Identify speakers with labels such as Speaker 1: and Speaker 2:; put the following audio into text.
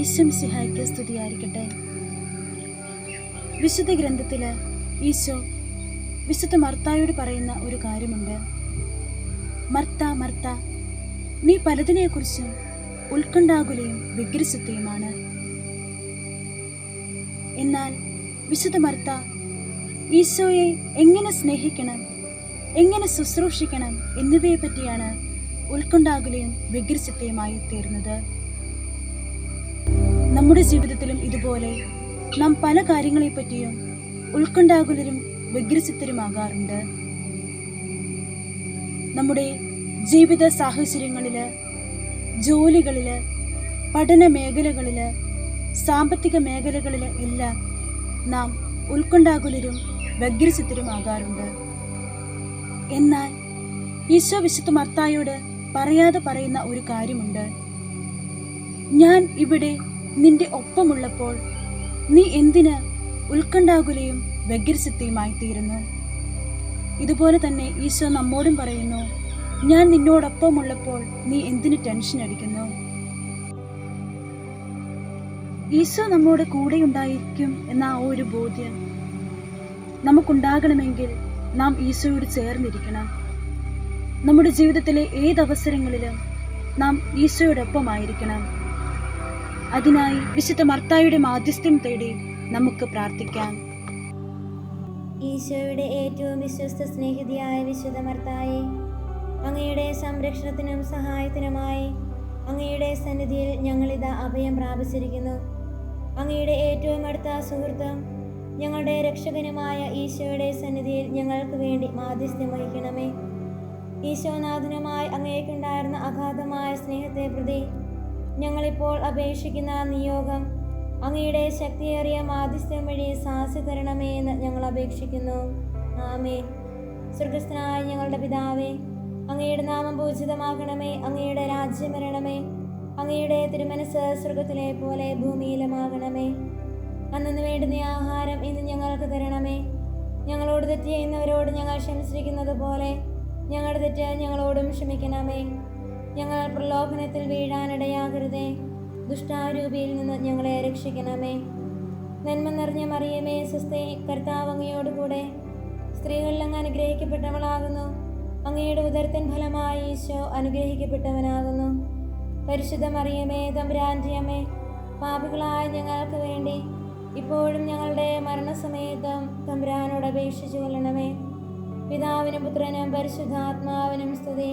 Speaker 1: മിശിഹായ്ക്ക് സ്തുതിയായിരിക്കട്ടെ. വിശുദ്ധ ഗ്രന്ഥത്തിൽ ഈശോ വിശുദ്ധ മർത്തായോട് പറയുന്ന ഒരു കാര്യമുണ്ട്. മർത്ത മർത്ത നീ പലതിനെക്കുറിച്ചും ഉത്കണ്ഠാകുലയും വിഗ്രസത്തെയുമാണ്. എന്നാൽ വിശുദ്ധ മർത്ത ഈശോയെ എങ്ങനെ സ്നേഹിക്കണം എങ്ങനെ ശുശ്രൂഷിക്കണം എന്നിവയെ പറ്റിയാണ് ഉത്കണ്ഠാകുലയും വിഗ്രസത്തെയുമായി തീർന്നത്. നമ്മുടെ ജീവിതത്തിലും ഇതുപോലെ നാം പല കാര്യങ്ങളെപ്പറ്റിയും ഉത്കണ്ഠാകുലരും വിഗ്രസിത്തരുമാകാറുണ്ട്. നമ്മുടെ ജീവിത സാഹചര്യങ്ങളിൽ ജോലികളിൽ പഠന മേഖലകളിൽ സാമ്പത്തിക മേഖലകളിൽ എല്ലാം നാം ഉത്കണ്ഠാകുലരും വ്യഗ്രസിത്തരുമാകാറുണ്ട് എന്നാൽ ഈശോ വിശുദ്ധ മർത്തായോട് പറയാതെ പറയുന്ന ഒരു കാര്യമുണ്ട്. ഞാൻ ഇവിടെ നിന്റെ ഒപ്പമുള്ളപ്പോൾ നീ എന്തിന് ഉത്കണ്ഠാകുലയും വ്യഗ്രസിദ്ധിയുമായി തീരുന്നു? ഇതുപോലെ തന്നെ ഈശോ നമ്മോടും പറയുന്നു ഞാൻ നിന്നോടൊപ്പമുള്ളപ്പോൾ നീ എന്തിന് ടെൻഷൻ അടിക്കുന്നു? ഈശോ നമ്മോട് കൂടെ ഉണ്ടായിരിക്കും എന്ന ആ ഒരു ബോധ്യം നമുക്കുണ്ടാകണമെങ്കിൽ നാം ഈശോയോട് ചേർന്നിരിക്കണം. നമ്മുടെ ജീവിതത്തിലെ ഏതവസരങ്ങളിലും നാം ഈശോയോടൊപ്പമായിരിക്കണം. അതിനായി വിശുദ്ധ മർത്തായുടെ മാധ്യസ്ഥ്യം തേടി നമുക്ക് പ്രാർത്ഥിക്കാം.
Speaker 2: ഈശോയുടെ ഏറ്റവും വിശ്വസ്ത സ്നേഹിതിയായ വിശുദ്ധ മർത്തായെ അങ്ങയുടെ സംരക്ഷണത്തിനും സഹായത്തിനുമായി അങ്ങയുടെ സന്നിധിയിൽ ഞങ്ങളിതാ അഭയം പ്രാപിച്ചിരിക്കുന്നു. അങ്ങയുടെ ഏറ്റവും അടുത്ത സുഹൃത്തും ഞങ്ങളുടെ രക്ഷകനുമായ ഈശോയുടെ സന്നിധിയിൽ ഞങ്ങൾക്ക് വേണ്ടി മാധ്യസ്ഥ്യം വഹിക്കണമേ. ഈശോനാഥനുമായി അങ്ങേക്കുണ്ടായിരുന്ന അഗാധമായ സ്നേഹത്തെ പ്രതി ഞങ്ങളിപ്പോൾ അപേക്ഷിക്കുന്ന നിയോഗം അങ്ങയുടെ ശക്തിയേറിയ മാധ്യസ്ഥ്യം വഴി സാഹസ്യ തരണമേ എന്ന് ഞങ്ങൾ അപേക്ഷിക്കുന്നു. ആമേ സ്വർഗസ്ഥനായ ഞങ്ങളുടെ പിതാവേ അങ്ങയുടെ നാമം പൂജിതമാകണമേ അങ്ങയുടെ രാജ്യം വരണമേ അങ്ങയുടെ തിരുമനസ് സ്വർഗത്തിലെ പോലെ ഭൂമിയിലുമാകണമേ. അന്നു വേണ്ടുന്ന ആഹാരം ഇന്ന് ഞങ്ങൾക്ക് തരണമേ. ഞങ്ങളോട് തെറ്റ് ചെയ്യുന്നവരോട് ഞങ്ങൾ ക്ഷമിച്ചിരിക്കുന്നത് പോലെ ഞങ്ങളുടെ തെറ്റ് ഞങ്ങളോടും ക്ഷമിക്കണമേ. ഞങ്ങൾ പ്രലോഭനത്തിൽ വീഴാനിടയാകരുതേ. ദുഷ്ടാരൂപിയിൽ നിന്ന് ഞങ്ങളെ രക്ഷിക്കണമേ. നന്മ നിറഞ്ഞ മറിയമേ സ്വസ്ഥേ കർത്താവ് അങ്ങയോടുകൂടെ സ്ത്രീകളിൽ അങ്ങ് അനുഗ്രഹിക്കപ്പെട്ടവളാകുന്നു. അങ്ങയുടെ ഉദരത്തിൻ ഫലമായി ഈശോ അനുഗ്രഹിക്കപ്പെട്ടവനാകുന്നു. പരിശുദ്ധ മറിയമേ തമ്പുരാന്റെ പാപികളായ ഞങ്ങൾക്ക് വേണ്ടി ഇപ്പോഴും ഞങ്ങളുടെ മരണസമയത്തും തമ്പുരാനോട് അപേക്ഷിച്ചു കൊള്ളണമേ പിതാവിനും പുത്രനും പരിശുദ്ധാത്മാവിനും സ്തുതി.